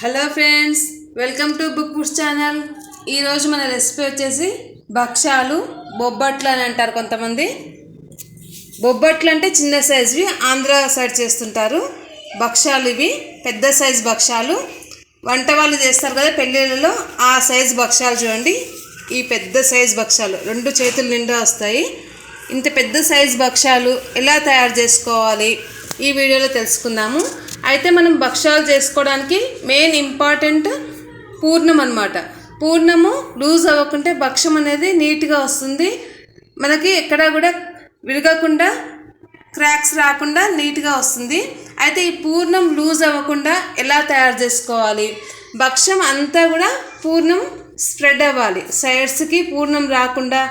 Hello friends welcome to book books channel. ఈరోజు మన recipe వచ్చేసి భక్ష్యాలు బొబ్బట్లు అని అంటారు కొంతమంది. బొబ్బట్లు అంటే చిన్న సైజువి ఆంధ్ర సైడ్ చేస్తుంటారు. భక్ష్యాలు ఇవి పెద్ద సైజు భక్ష్యాలు. వంట వాళ్ళు చేస్తారు కదా పెళ్ళిళ్ళలో ఆ సైజు భక్ష్యాలు చూడండి. ఈ పెద్ద సైజు భక్ష్యాలు రెండు చేతులు నిండా వస్తాయి. ఇంత పెద్ద సైజు భక్ష్యాలు ఎలా తయారు చేసుకోవాలి? ఈ వీడియోలో తెలుసుకుందాము. అయితే మనం భక్ష్యాలు చేసుకోవడానికి మెయిన్ ఇంపార్టెంట్ పూర్ణం అన్నమాట. పూర్ణము లూజ్ అవ్వకుంటే భక్ష్యం అనేది నీట్గా వస్తుంది. మనకి ఎక్కడ కూడా విరగకుండా క్రాక్స్ రాకుండా నీట్గా వస్తుంది. అయితే ఈ పూర్ణం లూజ్ అవ్వకుండా ఎలా తయారు చేసుకోవాలి? భక్ష్యం అంతా కూడా పూర్ణం స్ప్రెడ్ అవ్వాలి. సైడ్స్కి పూర్ణం రాకుండా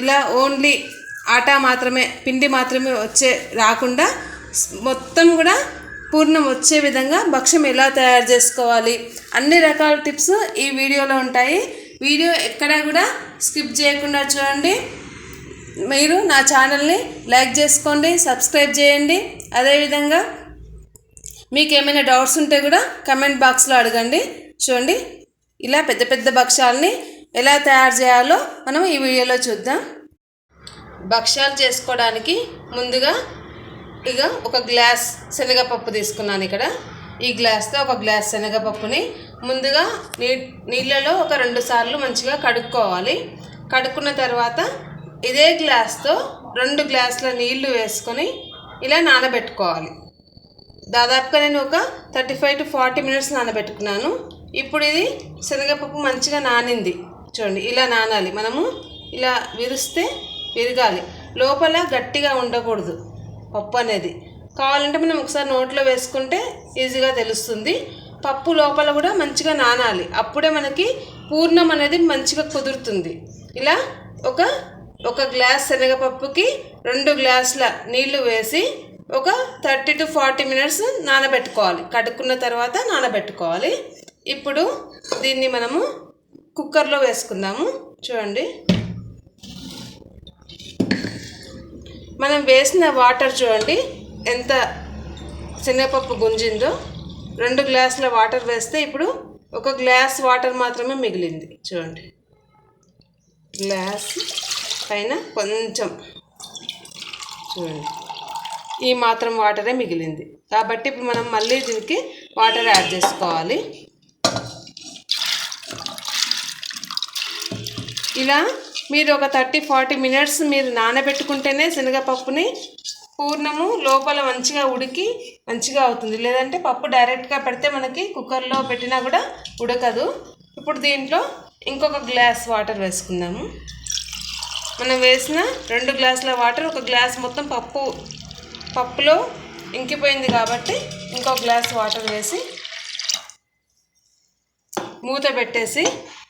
ఇలా ఓన్లీ ఆటా మాత్రమే పిండి మాత్రమే వచ్చే రాకుండా మొత్తం కూడా పూర్ణం వచ్చే విధంగా భక్ష్యం ఎలా తయారు చేసుకోవాలి? అన్ని రకాల టిప్స్ ఈ వీడియోలో ఉంటాయి. వీడియో ఎక్కడా కూడా స్కిప్ చేయకుండా చూడండి. మీరు నా ఛానల్ని లైక్ చేసుకోండి సబ్స్క్రైబ్ చేయండి. అదేవిధంగా మీకు ఏమైనా డౌట్స్ ఉంటే కూడా కమెంట్ బాక్స్లో అడగండి. చూడండి ఇలా పెద్ద పెద్ద భక్ష్యాలని ఎలా తయారు చేయాలో మనం ఈ వీడియోలో చూద్దాం. భక్ష్యాలు చేసుకోవడానికి ముందుగా ఇక ఒక గ్లాస్ శనగపప్పు తీసుకున్నాను ఇక్కడ. ఈ గ్లాస్తో ఒక గ్లాస్ శనగపప్పుని ముందుగా నీ నీళ్ళలో ఒక రెండు సార్లు మంచిగా కడుక్కోవాలి. కడుక్కున్న తర్వాత ఇదే గ్లాస్తో రెండు గ్లాసుల నీళ్ళు వేసుకొని ఇలా నానబెట్టుకోవాలి. దాదాపుగా నేను ఒక thirty five to forty minutes నానబెట్టుకున్నాను. ఇప్పుడు ఇది శనగపప్పు మంచిగా నానింది. చూడండి ఇలా నానాలి. మనము ఇలా విరిస్తే విరగాలి. లోపల గట్టిగా ఉండకూడదు. పప్పు అనేది. కావాలంటే మనం ఒకసారి నోట్లో వేసుకుంటే ఈజీగా తెలుస్తుంది. పప్పు లోపల కూడా మంచిగా నానాలి. అప్పుడే మనకి పూర్ణం అనేది మంచిగా కుదురుతుంది. ఇలా ఒక ఒక గ్లాస్ శనగపప్పుకి రెండు గ్లాసుల నీళ్ళు వేసి ఒక థర్టీ టు ఫార్టీ మినిట్స్ నానబెట్టుకోవాలి. కడుక్కున్న తర్వాత నానబెట్టుకోవాలి. ఇప్పుడు దీన్ని మనము కుక్కర్లో వేసుకుందాము. చూడండి. మనం వేసిన వాటర్ చూడండి ఎంత శనగపప్పు గుంజిందో. రెండు గ్లాసుల వాటర్ వేస్తే ఇప్పుడు ఒక గ్లాస్ వాటర్ మాత్రమే మిగిలింది చూడండి. గ్లాస్ పైన కొంచెం చూడండి. ఈ మాత్రం వాటరే మిగిలింది. కాబట్టి ఇప్పుడు మనం మళ్ళీ దీనికి వాటర్ యాడ్ చేసుకోవాలి. ఇలా మీరు ఒక థర్టీ ఫార్టీ మినిట్స్ మీరు నానబెట్టుకుంటేనే శనగపప్పుని పూర్ణము లోపల మంచిగా ఉడికి మంచిగా అవుతుంది. లేదంటే పప్పు డైరెక్ట్గా పెడితే మనకి కుక్కర్లో పెట్టినా కూడా ఉడకదు. ఇప్పుడు దీంట్లో ఇంకొక గ్లాస్ వాటర్ వేసుకుందాము. మనం వేసిన రెండు గ్లాసుల వాటర్ ఒక గ్లాస్ మొత్తం పప్పు పప్పులో ఇంకిపోయింది కాబట్టి ఇంకో గ్లాస్ వాటర్ వేసి మూత పెట్టేసి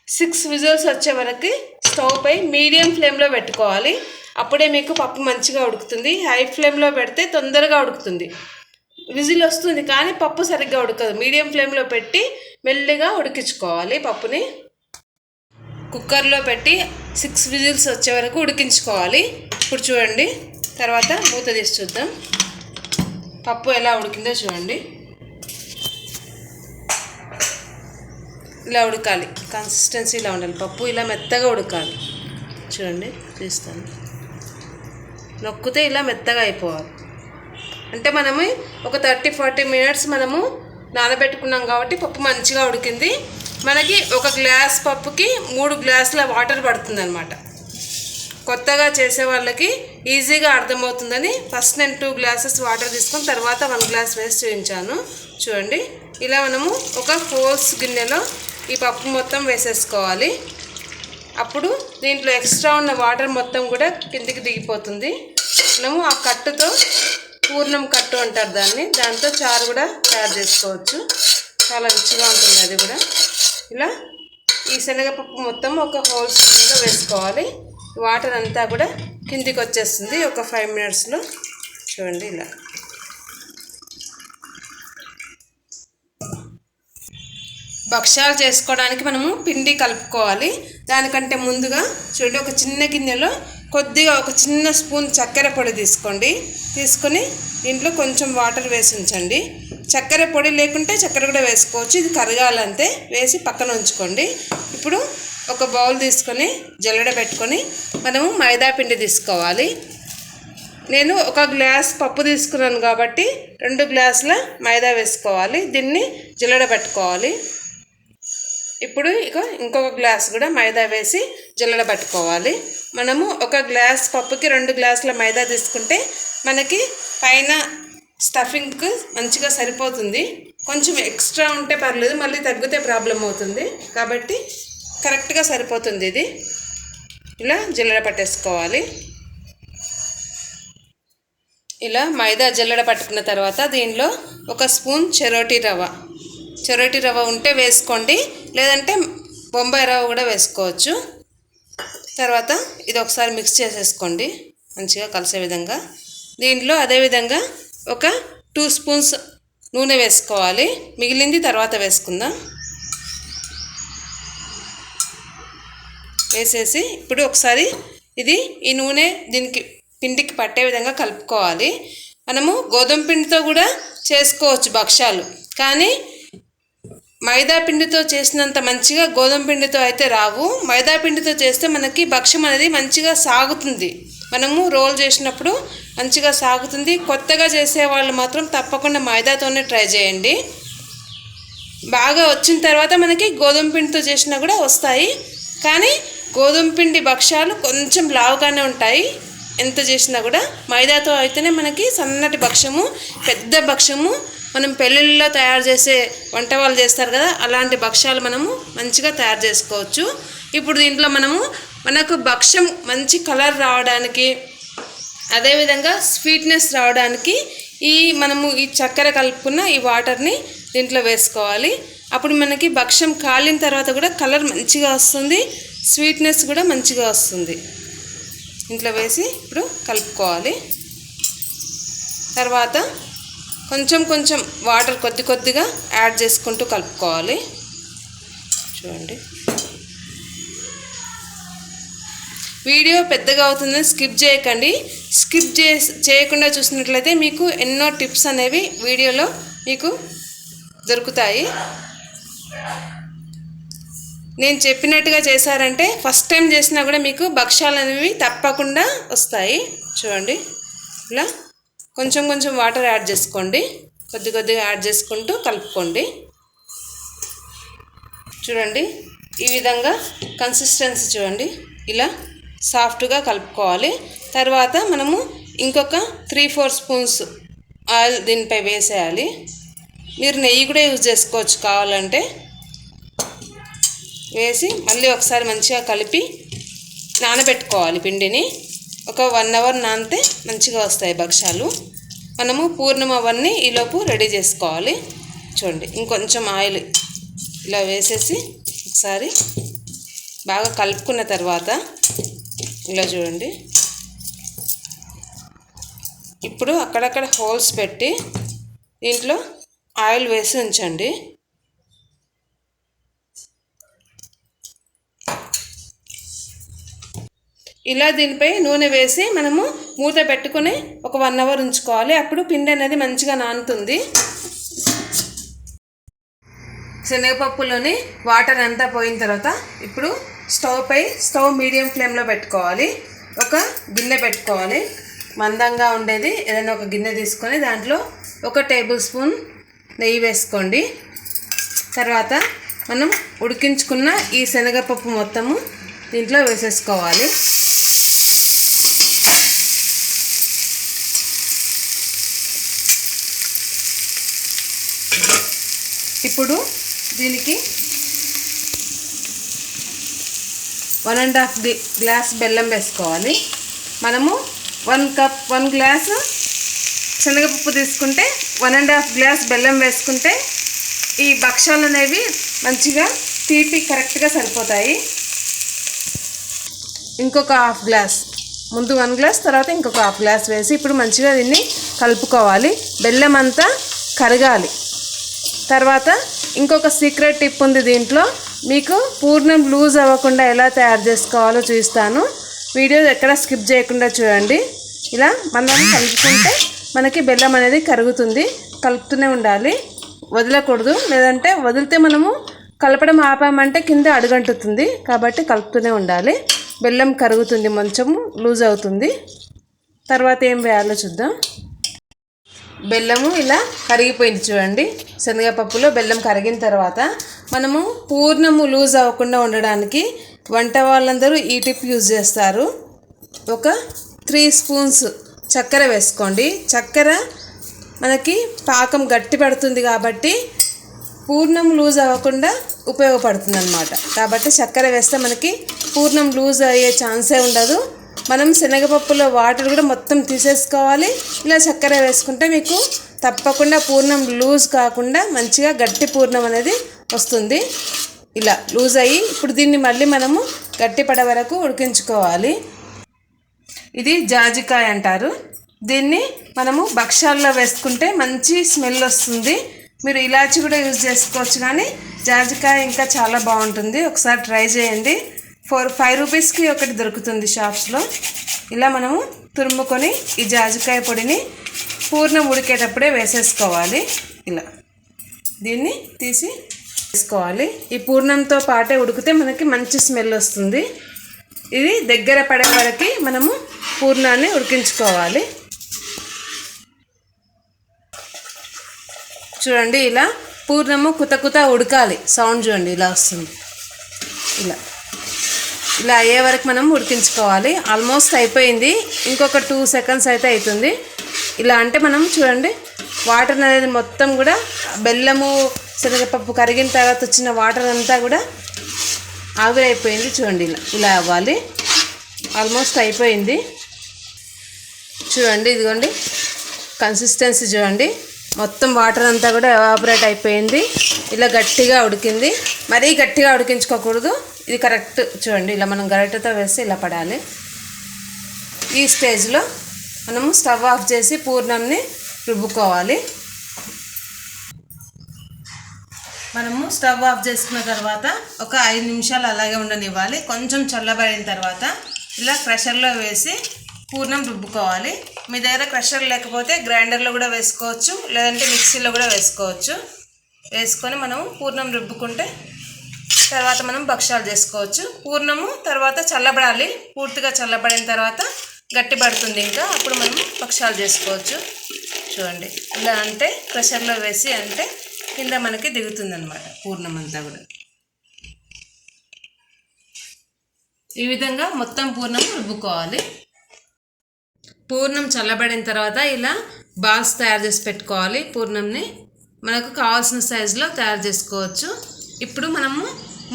సిక్స్ విజిల్స్ వచ్చే వరకు స్టవ్ పై మీడియం ఫ్లేమ్లో పెట్టుకోవాలి. అప్పుడే మీకు పప్పు మంచిగా ఉడుకుతుంది. హై ఫ్లేమ్లో పెడితే తొందరగా ఉడుకుతుంది. విజిల్ వస్తుంది కానీ పప్పు సరిగ్గా ఉడకదు. మీడియం ఫ్లేమ్లో పెట్టి మెల్లిగా ఉడికించుకోవాలి పప్పుని. కుక్కర్లో పెట్టి సిక్స్ విజిల్స్ వచ్చే వరకు ఉడికించుకోవాలి. ఇప్పుడు చూడండి. తర్వాత మూత తీసి చూద్దాం. పప్పు ఎలా ఉడికిందో చూడండి. ఇలా ఉడకాలి. కన్సిస్టెన్సీ ఇలా ఉండాలి. పప్పు ఇలా మెత్తగా ఉడకాలి. చూడండి తీస్తాను. నొక్కితే ఇలా మెత్తగా అయిపోవాలి. అంటే మనము ఒక థర్టీ ఫార్టీ మినిట్స్ మనము నానబెట్టుకున్నాం కాబట్టి పప్పు మంచిగా ఉడికింది. మనకి ఒక గ్లాస్ పప్పుకి మూడు గ్లాసుల వాటర్ పడుతుందనమాట కొత్తగా చేసే వాళ్ళకి ఈజీగా అర్థమవుతుందని ఫస్ట్ నేను టూ గ్లాసెస్ వాటర్ తీసుకొని తర్వాత వన్ గ్లాస్ వేసి చూపించాను చూడండి ఇలా మనము ఒక ఫోర్స్ గిన్నెలో ఈ పప్పు మొత్తం వేసేసుకోవాలి. అప్పుడు దీంట్లో ఎక్స్ట్రా ఉన్న వాటర్ మొత్తం కూడా కిందికి దిగిపోతుంది. మనము ఆ కట్టుతో పూర్ణం కట్టు అంటారు దాన్ని. దాంతో చారు కూడా తయారు చేసుకోవచ్చు. చాలా రుచిగా ఉంటుంది అది కూడా. ఇలా ఈ శనగపప్పు మొత్తం ఒక హోల్ స్పూన్లో వేసుకోవాలి. వాటర్ అంతా కూడా కిందికి వచ్చేస్తుంది. ఒక ఫైవ్ మినిట్స్లో చూడండి ఇలా. భక్ష్యాలు చేసుకోవడానికి మనము పిండి కలుపుకోవాలి. దానికంటే ముందుగా చూడండి ఒక చిన్న గిన్నెలో కొద్దిగా ఒక చిన్న స్పూన్ చక్కెర పొడి తీసుకోండి. తీసుకొని దీంట్లో కొంచెం వాటర్ వేసి ఉంచండి. చక్కెర పొడి లేకుంటే చక్కెర కూడా వేసుకోవచ్చు. ఇది కరగాలంతే వేసి పక్కన ఉంచుకోండి. ఇప్పుడు ఒక బౌల్ తీసుకొని జల్లెడ పెట్టుకొని మనము మైదా పిండి తీసుకోవాలి. నేను ఒక గ్లాస్ పప్పు తీసుకున్నాను కాబట్టి రెండు గ్లాసుల మైదా వేసుకోవాలి. దీన్ని జల్లెడ పెట్టుకోవాలి. ఇప్పుడు ఇక ఇంకొక గ్లాస్ కూడా మైదా వేసి జల్లడ పట్టుకోవాలి. మనము ఒక గ్లాస్ పప్పుకి రెండు గ్లాసుల మైదా తీసుకుంటే మనకి పైన స్టఫింగ్కి మంచిగా సరిపోతుంది. కొంచెం ఎక్స్ట్రా ఉంటే పర్లేదు మళ్ళీ తగ్గితే ప్రాబ్లం అవుతుంది. కాబట్టి కరెక్ట్గా సరిపోతుంది ఇది. ఇలా జల్లడ పట్టేసుకోవాలి. ఇలా మైదా జల్లడ పట్టుకున్న తర్వాత దీనిలో ఒక స్పూన్ చెరోటి రవ్వ చెరోటి రవ్వ ఉంటే వేసుకోండి లేదంటే బొంబాయి రవ్వ కూడా వేసుకోవచ్చు. తర్వాత ఇది ఒకసారి మిక్స్ చేసేసుకోండి మంచిగా కలిసే విధంగా. దీంట్లో అదేవిధంగా ఒక టూ స్పూన్స్ నూనె వేసుకోవాలి. మిగిలింది తర్వాత వేసుకుందాం. వేసేసి ఇప్పుడు ఒకసారి ఇది ఈ నూనె దీనికి పిండికి పట్టే విధంగా కలుపుకోవాలి. మనము గోధుమ పిండితో కూడా చేసుకోవచ్చు భక్ష్యాలు కానీ మైదా పిండితో చేసినంత మంచిగా గోధుమ పిండితో అయితే రావు. మైదా పిండితో చేస్తే మనకి భక్ష్యం అనేది మంచిగా సాగుతుంది. మనము రోల్ చేసినప్పుడు మంచిగా సాగుతుంది. కొత్తగా చేసే వాళ్ళు మాత్రం తప్పకుండా మైదాతోనే ట్రై చేయండి. బాగా వచ్చిన తర్వాత మనకి గోధుమ పిండితో చేసినా కూడా వస్తాయి. కానీ గోధుమ పిండి భక్ష్యాలు కొంచెం లావుగానే ఉంటాయి. ఎంత చేసినా కూడా మైదాతో అయితేనే మనకి సన్నటి భక్ష్యము పెద్ద భక్ష్యము మనం పెళ్ళిళ్ళలో తయారు చేసే వంట వాళ్ళు చేస్తారు కదా అలాంటి భక్ష్యాలు మనము మంచిగా తయారు చేసుకోవచ్చు. ఇప్పుడు దీంట్లో మనము మనకు భక్ష్యం మంచి కలర్ రావడానికి అదేవిధంగా స్వీట్నెస్ రావడానికి ఈ మనము ఈ చక్కెర కలుపుకున్న ఈ వాటర్ని దీంట్లో వేసుకోవాలి. అప్పుడు మనకి భక్ష్యం కాలిన తర్వాత కూడా కలర్ మంచిగా వస్తుంది స్వీట్నెస్ కూడా మంచిగా వస్తుంది. ఇంట్లో వేసి ఇప్పుడు కలుపుకోవాలి. తర్వాత కొంచెం కొంచెం వాటర్ కొద్ది కొద్దిగా యాడ్ చేసుకుంటూ కలుపుకోవాలి. చూడండి. వీడియో పెద్దగా అవుతుందని స్కిప్ చేయకండి. స్కిప్ చే చేయకుండా చూసినట్లయితే మీకు ఎన్నో టిప్స్ అనేవి వీడియోలో మీకు దొరుకుతాయి. నేను చెప్పినట్టుగా చేశారంటే ఫస్ట్ టైం చేసినా కూడా మీకు భక్ష్యాలు అనేవి తప్పకుండా వస్తాయి. చూడండి. ఇలా. కొంచెం కొంచెం వాటర్ యాడ్ చేసుకోండి. కొద్ది కొద్దిగా యాడ్ చేసుకుంటూ కలుపుకోండి. చూడండి ఈ విధంగా కన్సిస్టెన్సీ చూడండి. ఇలా సాఫ్ట్గా కలుపుకోవాలి. తర్వాత మనము ఇంకొక త్రీ ఫోర్ స్పూన్స్ ఆయిల్ దీనిపై వేసేయాలి. మీరు నెయ్యి కూడా యూజ్ చేసుకోవచ్చు కావాలంటే. వేసి మళ్ళీ ఒకసారి మంచిగా కలిపి నానబెట్టుకోవాలి పిండిని. ఒక వన్ అవర్ నానితే మంచిగా వస్తాయి భక్ష్యాలు. మనము పూర్ణం అవన్నీ ఈలోపు రెడీ చేసుకోవాలి. చూడండి ఇంకొంచెం ఆయిల్ ఇలా వేసేసి ఒకసారి బాగా కలుపుకున్న తర్వాత ఇలా చూడండి. ఇప్పుడు అక్కడక్కడ హోల్స్ పెట్టి దీంట్లో ఆయిల్ వేసి ఉంచండి. ఇలా దీనిపై నూనె వేసి మనము మూత పెట్టుకుని ఒక వన్ అవర్ ఉంచుకోవాలి. అప్పుడు పిండి అనేది మంచిగా నానుతుంది. శనగపప్పులోని వాటర్ అంతా పోయిన తర్వాత ఇప్పుడు స్టవ్ పై స్టవ్ మీడియం ఫ్లేమ్లో పెట్టుకోవాలి. ఒక గిన్నె పెట్టుకోవాలి. మందంగా ఉండేది ఏదైనా ఒక గిన్నె తీసుకొని దాంట్లో ఒక టేబుల్ స్పూన్ నెయ్యి వేసుకోండి. తర్వాత మనం ఉడికించుకున్న ఈ శనగపప్పు మొత్తము దీంట్లో వేసేసుకోవాలి. ఇప్పుడు దీనికి వన్ అండ్ హాఫ్ గ్లాస్ బెల్లం వేసుకోవాలి. మనము వన్ కప్ వన్ గ్లాస్ శనగపప్పు తీసుకుంటే వన్ అండ్ హాఫ్ గ్లాస్ బెల్లం వేసుకుంటే ఈ భక్ష్యాలు అనేవి మంచిగా తీపి కరెక్ట్గా సరిపోతాయి. ఇంకొక హాఫ్ గ్లాస్ ముందు వన్ గ్లాస్ తర్వాత ఇంకొక హాఫ్ గ్లాస్ వేసి ఇప్పుడు మంచిగా దీన్ని కలుపుకోవాలి. బెల్లం అంతా కరగాలి. తర్వాత ఇంకొక సీక్రెట్ టిప్ ఉంది దీంట్లో. మీకు పూర్ణం లూజ్ అవ్వకుండా ఎలా తయారు చేసుకోవాలో చూపిస్తాను. వీడియో ఎక్కడ స్కిప్ చేయకుండా చూడండి. ఇలా మనం కలుపుకుంటే మనకి బెల్లం అనేది కరుగుతుంది కలుపుతూనే ఉండాలి. వదలకూడదు లేదంటే వదిలితే మనము కలపడం ఆపామంటే కింద అడుగంటుతుంది కాబట్టి కలుపుతూనే ఉండాలి. బెల్లం కరుగుతుంది మంచము లూజ్ అవుతుంది. తర్వాత ఏం వేయాలో చూద్దాం. బెల్లము ఇలా కరిగిపోయింది చూడండి. శనగపప్పులో బెల్లం కరిగిన తర్వాత మనము పూర్ణము లూజ్ అవ్వకుండా ఉండడానికి వంట వాళ్ళందరూ ఈ టిప్ యూజ్ చేస్తారు. ఒక త్రీ స్పూన్స్ చక్కెర వేసుకోండి. చక్కెర మనకి పాకం గట్టి పడుతుంది కాబట్టి పూర్ణం లూజ్ అవ్వకుండా ఉపయోగపడుతుంది అనమాట కాబట్టి చక్కెర వేస్తే మనకి పూర్ణం లూజ్ అయ్యే ఛాన్సే ఉండదు. మనం శనగపప్పులో వాటర్ కూడా మొత్తం తీసేసుకోవాలి. ఇలా చక్కెర వేసుకుంటే మీకు తప్పకుండా పూర్ణం లూజ్ కాకుండా మంచిగా గట్టి పూర్ణం అనేది వస్తుంది. ఇలా లూజ్ అయ్యి ఇప్పుడు దీన్ని మళ్ళీ మనము గట్టిపడే వరకు ఉడికించుకోవాలి. ఇది జాజికాయ అంటారు. దీన్ని మనము భక్ష్యాల్లో వేసుకుంటే మంచి స్మెల్ వస్తుంది. మీరు ఇలాచి కూడా యూజ్ చేసుకోవచ్చు కానీ జాజికాయ ఇంకా చాలా బాగుంటుంది. ఒకసారి ట్రై చేయండి. ఫోర్ ఫైవ్ రూపీస్కి ఒకటి దొరుకుతుంది షాప్స్లో. ఇలా మనము తురుముకొని ఈ జాజికాయ పొడిని పూర్ణం ఉడికేటప్పుడే వేసేసుకోవాలి. ఇలా దీన్ని తీసి వేసుకోవాలి. ఈ పూర్ణంతో పాటే ఉడికితే మనకి మంచి స్మెల్ వస్తుంది. ఇది దగ్గర పడే వరకు మనము పూర్ణాన్ని ఉడికించుకోవాలి. చూడండి ఇలా పూర్ణము కుత కుత ఉడకాలి. సౌండ్ చూడండి ఇలా వస్తుంది. ఇలా. ఇలా అయ్యే వరకు మనం ఉడికించుకోవాలి. ఆల్మోస్ట్ అయిపోయింది. ఇంకొక టూ సెకండ్స్ అయితే అవుతుంది ఇలా అంటే మనం చూడండి వాటర్ అనేది మొత్తం కూడా బెల్లము శనగపప్పు కరిగిన తర్వాత వచ్చిన వాటర్ అంతా కూడా ఆవిరైపోయింది చూడండి. ఇలా ఇలా అవ్వాలి. ఆల్మోస్ట్ అయిపోయింది. చూడండి ఇదిగోండి. కన్సిస్టెన్సీ చూడండి. మొత్తం వాటర్ అంతా కూడా ఎవాపరేట్ అయిపోయింది. ఇలా గట్టిగా ఉడికింది. మరీ గట్టిగా ఉడికించుకోకూడదు. ఇది కరెక్ట్ చూడండి ఇలా మనం గరిటతో వేసి ఇలా పడాలి. ఈ స్టేజ్లో మనము స్టవ్ ఆఫ్ చేసి పూర్ణంని రుబ్బుకోవాలి. మనము స్టవ్ ఆఫ్ చేసుకున్న తర్వాత ఒక ఐదు నిమిషాలు అలాగే ఉండనివ్వాలి. కొంచెం చల్లబడిన తర్వాత ఇలా క్రషర్లో వేసి పూర్ణం రుబ్బుకోవాలి. మీ దగ్గర క్రషర్ లేకపోతే గ్రైండర్లో కూడా వేసుకోవచ్చు లేదంటే మిక్సీలో కూడా వేసుకోవచ్చు. వేసుకొని మనము పూర్ణం రుబ్బుకుంటే తర్వాత మనం భక్షాలు చేసుకోవచ్చు. పూర్ణము తర్వాత చల్లబడాలి. పూర్తిగా చల్లబడిన తర్వాత గట్టి పడుతుంది ఇంకా. అప్పుడు మనం భక్ష్యాలు చేసుకోవచ్చు. చూడండి. ఇలా అంటే ప్రెషర్లో వేసి అంటే కింద మనకి దిగుతుంది అనమాట పూర్ణం అంతా కూడా. ఈ విధంగా మొత్తం పూర్ణం రుబ్బుకోవాలి. పూర్ణం చల్లబడిన తర్వాత ఇలా బాల్స్ తయారు చేసి పెట్టుకోవాలి. పూర్ణంని మనకు కావాల్సిన సైజులో తయారు చేసుకోవచ్చు. ఇప్పుడు మనము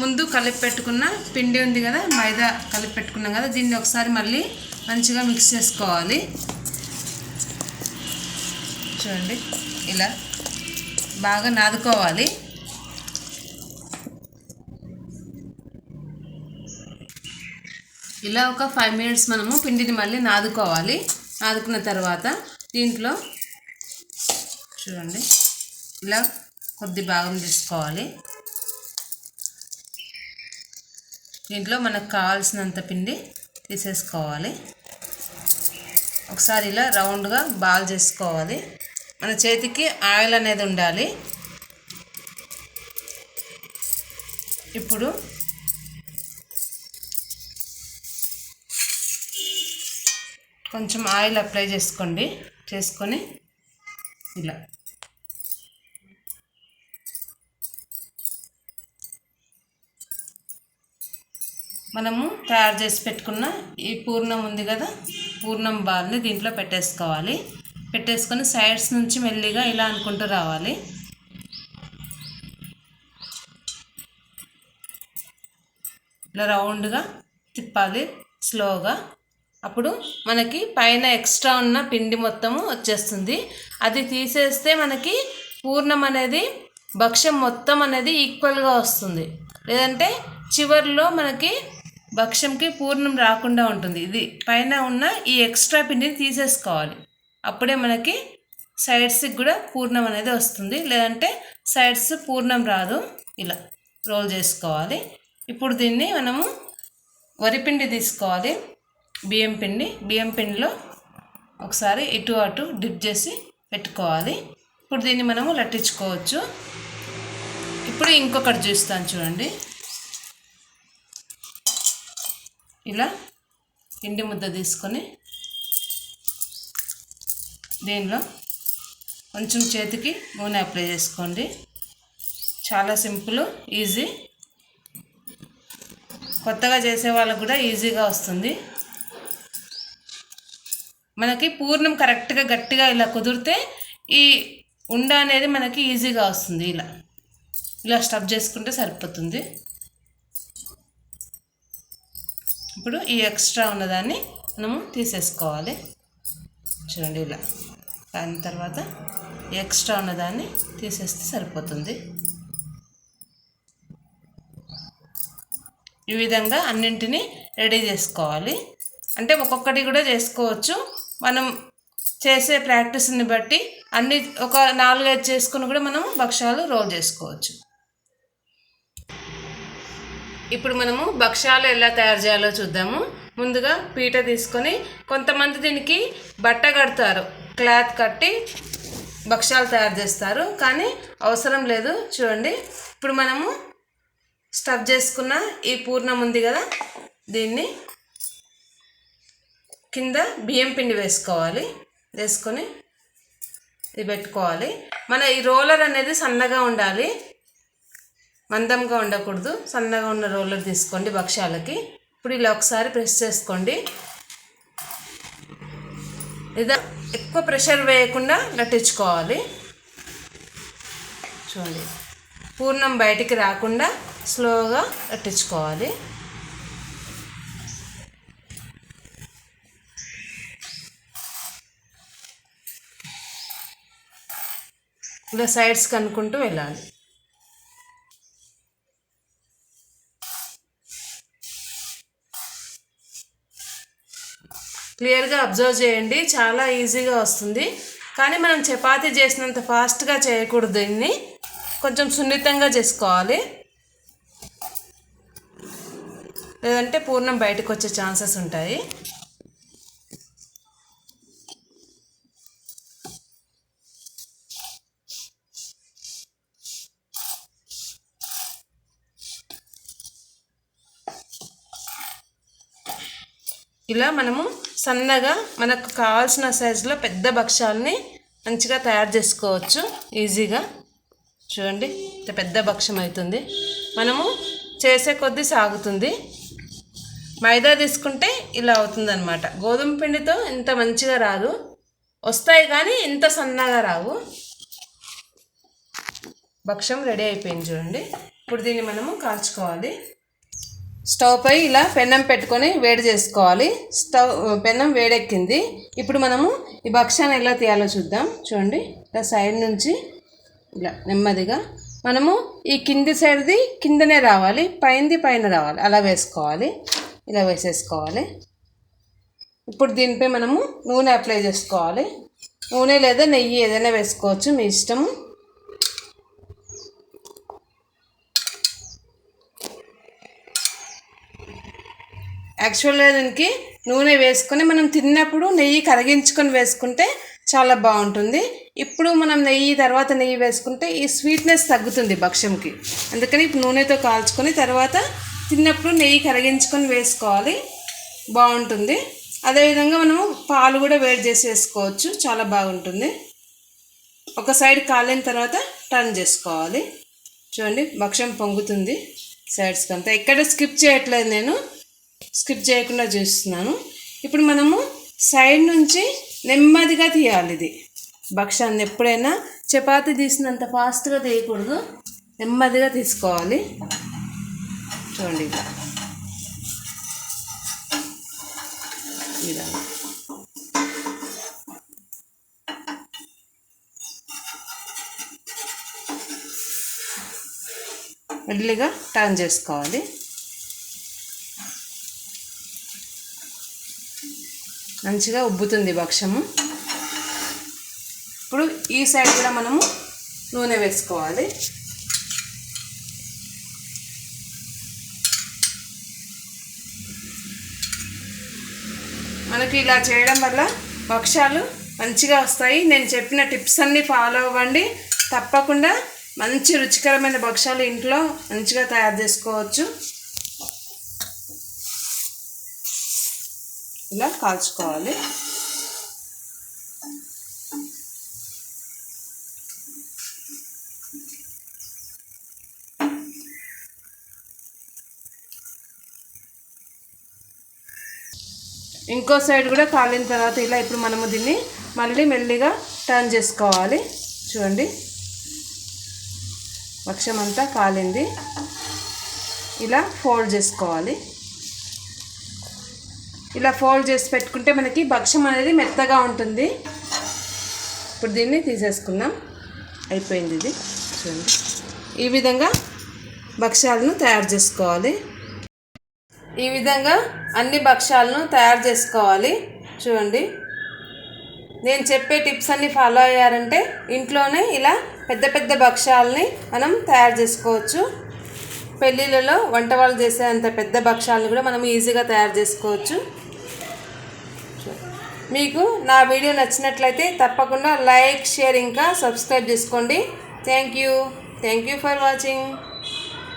ముందు కలిపి పెట్టుకున్న పిండి ఉంది కదా మైదా కలిపి పెట్టుకున్నాం కదా దీన్ని ఒకసారి మళ్ళీ మంచిగా మిక్స్ చేసుకోవాలి. చూడండి ఇలా బాగా నాదుకోవాలి. ఇలా ఒక ఫైవ్ మినిట్స్ మనము పిండిని మళ్ళీ నాదుకోవాలి. నాదుకున్న తర్వాత దీంట్లో చూడండి ఇలా కొద్ది భాగం తీసుకోవాలి. దీంట్లో మనకు కావాల్సినంత పిండి తీసేసుకోవాలి. ఒకసారి ఇలా రౌండ్గా బాల్ చేసుకోవాలి. మన చేతికి ఆయిల్ అనేది ఉండాలి. ఇప్పుడు కొంచెం ఆయిల్ అప్లై చేసుకోండి. చేసుకొని ఇలా మనము తయారు చేసి పెట్టుకున్న ఈ పూర్ణం ఉంది కదా పూర్ణం బాల్ని దీంట్లో పెట్టేసుకోవాలి. పెట్టేసుకొని సైడ్స్ నుంచి మెల్లిగా ఇలా అనుకుంటూ రావాలి. ఇలా రౌండ్గా తిప్పాలి స్లోగా. అప్పుడు మనకి పైన ఎక్స్ట్రా ఉన్న పిండి మొత్తము వచ్చేస్తుంది. అది తీసేస్తే మనకి పూర్ణం అనేది భక్ష్యం మొత్తం అనేది ఈక్వల్గా వస్తుంది. లేదంటే చివర్లో మనకి భక్ష్యంకి పూర్ణం రాకుండా ఉంటుంది. ఇది పైన ఉన్న ఈ ఎక్స్ట్రా పిండిని తీసేసుకోవాలి. అప్పుడే మనకి సైడ్స్కి కూడా పూర్ణం అనేది వస్తుంది. లేదంటే సైడ్స్ పూర్ణం రాదు. ఇలా రోల్ చేసుకోవాలి. ఇప్పుడు దీన్ని మనము వరిపిండి తీసుకోవాలి. బియ్యం పిండి బియ్యం పిండిలో ఒకసారి ఇటు అటు డిప్ చేసి పెట్టుకోవాలి. ఇప్పుడు దీన్ని మనము లట్టించుకోవచ్చు. ఇప్పుడు ఇంకొకటి చూస్తాను చూడండి. ఇలా పిండి ముద్ద తీసుకొని దీనిలో కొంచెం చేతికి నూనె అప్లై చేసుకోండి. చాలా సింపుల్ ఈజీ. కొత్తగా చేసే వాళ్ళకు కూడా ఈజీగా వస్తుంది. మనకి పూర్ణం కరెక్ట్గా గట్టిగా ఇలా కుదిరితే ఈ ఉండ అనేది మనకి ఈజీగా వస్తుంది. ఇలా ఇలా స్టఫ్ చేసుకుంటే సరిపోతుంది. ఇప్పుడు ఈ ఎక్స్ట్రా ఉన్నదాన్ని మనము తీసేసుకోవాలి. చూడండి ఇలా. దాని తర్వాత ఎక్స్ట్రా ఉన్నదాన్ని తీసేస్తే సరిపోతుంది. ఈ విధంగా అన్నింటినీ రెడీ చేసుకోవాలి. అంటే ఒక్కొక్కటి కూడా చేసుకోవచ్చు. మనం చేసే ప్రాక్టీస్ని బట్టి అన్ని ఒక నాలుగైదు చేసుకుని కూడా మనం భక్ష్యాలు రోల్ చేసుకోవచ్చు. ఇప్పుడు మనము భక్ష్యాలు ఎలా తయారు చేయాలో చూద్దాము. ముందుగా పీట తీసుకొని కొంతమంది దీనికి బట్ట కడతారు. క్లాత్ కట్టి భక్ష్యాలు తయారు చేస్తారు. కానీ అవసరం లేదు. చూడండి. ఇప్పుడు మనము స్టఫ్ చేసుకున్న ఈ పూర్ణం ఉంది కదా. దీన్ని కింద బియ్యం పిండి వేసుకోవాలి. వేసుకొని ఇది పెట్టుకోవాలి. మన ఈ రోలర్ అనేది సన్నగా ఉండాలి. మందంగా ఉండకూడదు సన్నగా ఉన్న రోలర్ తీసుకోండి భక్ష్యాలకి. ఇప్పుడు ఇలా ఒకసారి ప్రెస్ చేసుకోండి. లేదా ఎక్కువ ప్రెషర్ వేయకుండా నటించుకోవాలి. చూడండి. పూర్ణం బయటికి రాకుండా స్లోగా నటించుకోవాలి. ఇలా సైడ్స్ కనుక్కుంటూ వెళ్ళాలి. క్లియర్గా అబ్జర్వ్ చేయండి. చాలా ఈజీగా వస్తుంది. కానీ మనం చపాతీ చేసినంత ఫాస్ట్గా చేయకూడదు దీన్ని. కొంచెం సున్నితంగా చేసుకోవాలి. లేదంటే పూర్ణం బయటకు వచ్చే ఛాన్సెస్ ఉంటాయి. ఇలా మనము సన్నగా మనకు కావాల్సిన సైజులో పెద్ద భక్ష్యాలని మంచిగా తయారు చేసుకోవచ్చు. ఈజీగా చూడండి ఇంత పెద్ద భక్ష్యం అవుతుంది. మనము చేసే కొద్దీ సాగుతుంది. మైదా తీసుకుంటే ఇలా అవుతుందన్నమాట. గోధుమ పిండితో ఇంత మంచిగా రాదు. వస్తాయి కానీ ఇంత సన్నగా రావు. భక్ష్యం రెడీ అయిపోయింది చూడండి. ఇప్పుడు దీన్ని మనము కాల్చుకోవాలి. స్టవ్ పై ఇలా పెన్నం పెట్టుకొని వేడి చేసుకోవాలి. స్టవ్ పెన్నం వేడెక్కింది. ఇప్పుడు మనము ఈ భక్ష్యాన్ని ఎలా తీయాలో చూద్దాం. చూడండి. ఇలా సైడ్ నుంచి ఇలా నెమ్మదిగా మనము ఈ కింది సైడ్ది కిందనే రావాలి. పైంది పైన రావాలి. అలా వేసుకోవాలి. ఇలా వేసేసుకోవాలి. ఇప్పుడు దీనిపై మనము నూనె అప్లై చేసుకోవాలి. నూనె లేదా నెయ్యి ఏదైనా వేసుకోవచ్చు. మీ ఇష్టము. యాక్చువల్గా దీనికి నూనె వేసుకొని మనం తిన్నప్పుడు నెయ్యి కరిగించుకొని వేసుకుంటే చాలా బాగుంటుంది. ఇప్పుడు మనం నెయ్యి తర్వాత నెయ్యి వేసుకుంటే ఈ స్వీట్నెస్ తగ్గుతుంది భక్ష్యంకి. అందుకని ఇప్పుడు నూనెతో కాల్చుకొని తర్వాత తిన్నప్పుడు నెయ్యి కరిగించుకొని వేసుకోవాలి. బాగుంటుంది. అదేవిధంగా మనము పాలు కూడా వేడి చేసి వేసుకోవచ్చు. చాలా బాగుంటుంది. ఒక సైడ్ కాలిన తర్వాత టర్న్ చేసుకోవాలి. చూడండి భక్ష్యం పొంగుతుంది. సైడ్స్కి అంతా ఎక్కడ స్కిప్ చేయట్లేదు నేను. స్కిప్ చేయకుండా చేస్తున్నాను. ఇప్పుడు మనము సైడ్ నుంచి నెమ్మదిగా తీయాలి ఇది. భక్ష్యాన్ని ఎప్పుడైనా చపాతి తీసినంత ఫాస్ట్గా తీయకూడదు. నెమ్మదిగా తీసుకోవాలి. చూడండి ఇలా మెల్లిగా టర్న్ చేసుకోవాలి. మంచిగా ఉబ్బుతుంది భక్ష్యము. ఇప్పుడు ఈ సైడ్ కూడా మనము నూనె వేసుకోవాలి. మనకి ఇలా చేయడం వల్ల భక్ష్యాలు మంచిగా వస్తాయి. నేను చెప్పిన టిప్స్ అన్నీ ఫాలో అవ్వండి. తప్పకుండా మంచి రుచికరమైన భక్ష్యాలు ఇంట్లో మంచిగా తయారు చేసుకోవచ్చు. ఇలా కాల్చుకోవాలి. ఇంకో సైడ్ కూడా కాలిన తర్వాత ఇలా ఇప్పుడు మనము దీన్ని మళ్ళీ మెల్లిగా టర్న్ చేసుకోవాలి. చూడండి. వక్షమంతా అంతా కాలింది. ఇలా ఫోల్డ్ చేసుకోవాలి. ఇలా ఫోల్డ్ చేసి పెట్టుకుంటే మనకి భక్ష్యం అనేది మెత్తగా ఉంటుంది. ఇప్పుడు దీన్ని తీసేసుకుందాం. అయిపోయింది ఇది. చూడండి. ఈ విధంగా భక్ష్యాలను తయారు చేసుకోవాలి. ఈ విధంగా అన్ని భక్ష్యాలను తయారు చేసుకోవాలి. చూడండి. నేను చెప్పే టిప్స్ అన్ని ఫాలో అయ్యారంటే ఇంట్లోనే ఇలా పెద్ద పెద్ద భక్ష్యాలని మనం తయారు చేసుకోవచ్చు. పెళ్ళిళ్ళలో వంట వాళ్ళు చేసే అంత పెద్ద భక్ష్యాలను కూడా మనం ఈజీగా తయారు చేసుకోవచ్చు. మీకు నా వీడియో నచ్చినట్లయితే తప్పకుండా లైక్ షేర్ ఇంకా సబ్స్క్రైబ్ చేసుకోండి. Thank you. Thank you for watching.